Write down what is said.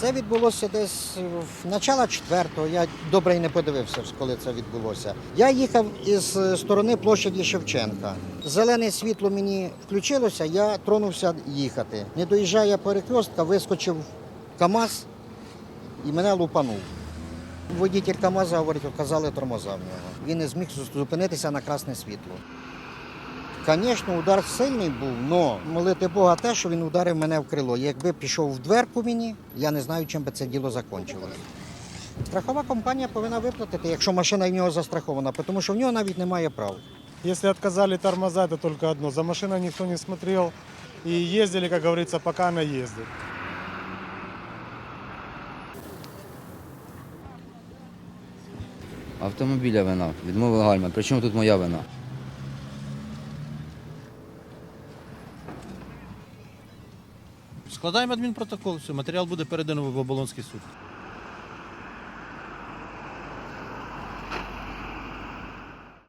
Це відбулося десь в начало четвертого. Я добре й не подивився, коли це відбулося. Я їхав із сторони площаді Шевченка. Зелене світло мені включилося, я тронувся їхати. Не доїжджає перекрестка, вискочив КАМАЗ і мене лупанув. Водитель КАМАЗа, говорить, оказали тормоза в нього. Він не зміг зупинитися на красне світло. Звісно, удар сильний був, але молити Бога те, що він ударив мене в крило. Якби пішов в дверку мені, я не знаю, чим би це діло закінчилося. Страхова компанія повинна виплатити, якщо машина в нього застрахована, тому що в нього навіть немає прав. Если отказали тормоза, это только одно. За машиной никто не смотрел и ездили, как говорится, пока она ездит. Автомобіля вина, відмовили гальма. Причому тут моя вина? Складаємо адмінпротокол, все, матеріал буде передано в Оболонський суд.